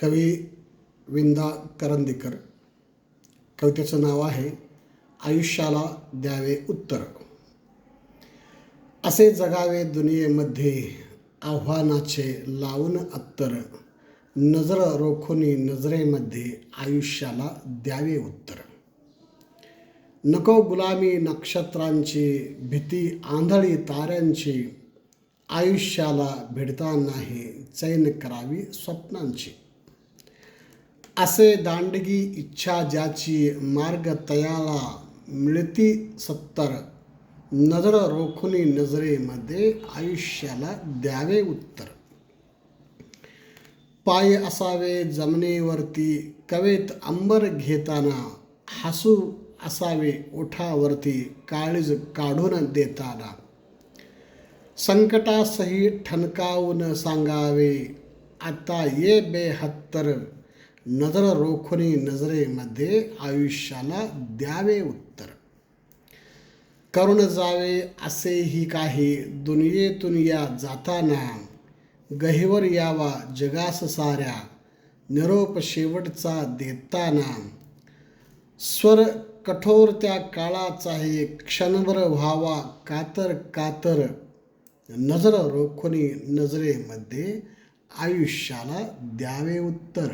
कवी विंदा करंदीकर. कवितेचं नाव आहे आयुष्याला द्यावे उत्तर. असे जगावे दुनियेमध्ये आव्हानाचे लावून अत्तर. नजर रोखुनी नजरेमध्ये आयुष्याला द्यावे उत्तर. नको गुलामी नक्षत्रांची भीती आंधळी ताऱ्यांची. आयुष्याला भिडता नाही चैन करावी स्वप्नांची. असे दांडगी इच्छा ज्याची मार्ग तयाला मिळती सत्तर नजर रोखुनी नजरेमध्ये आयुष्याला द्यावे उत्तर. पाय असावे जमिनीवरती कवेत अंबर घेताना हसू असावे ओठावरती काळीज काढून देताना. संकटासही ठणकावून सांगावे आता ये बेहत्तर नजर रोखुनी नजरेमध्ये आयुष्याला द्यावे उत्तर. करुण जावे असेही काही दुनियेतून या जाताना गहिवर यावा जगास साऱ्या निरोप शेवटचा देताना. स्वर कठोर त्या काळाचाही क्षणभर व्हावा कातर कातर. नजर रोखुनी नजरेमध्ये आयुष्याला द्यावे उत्तर.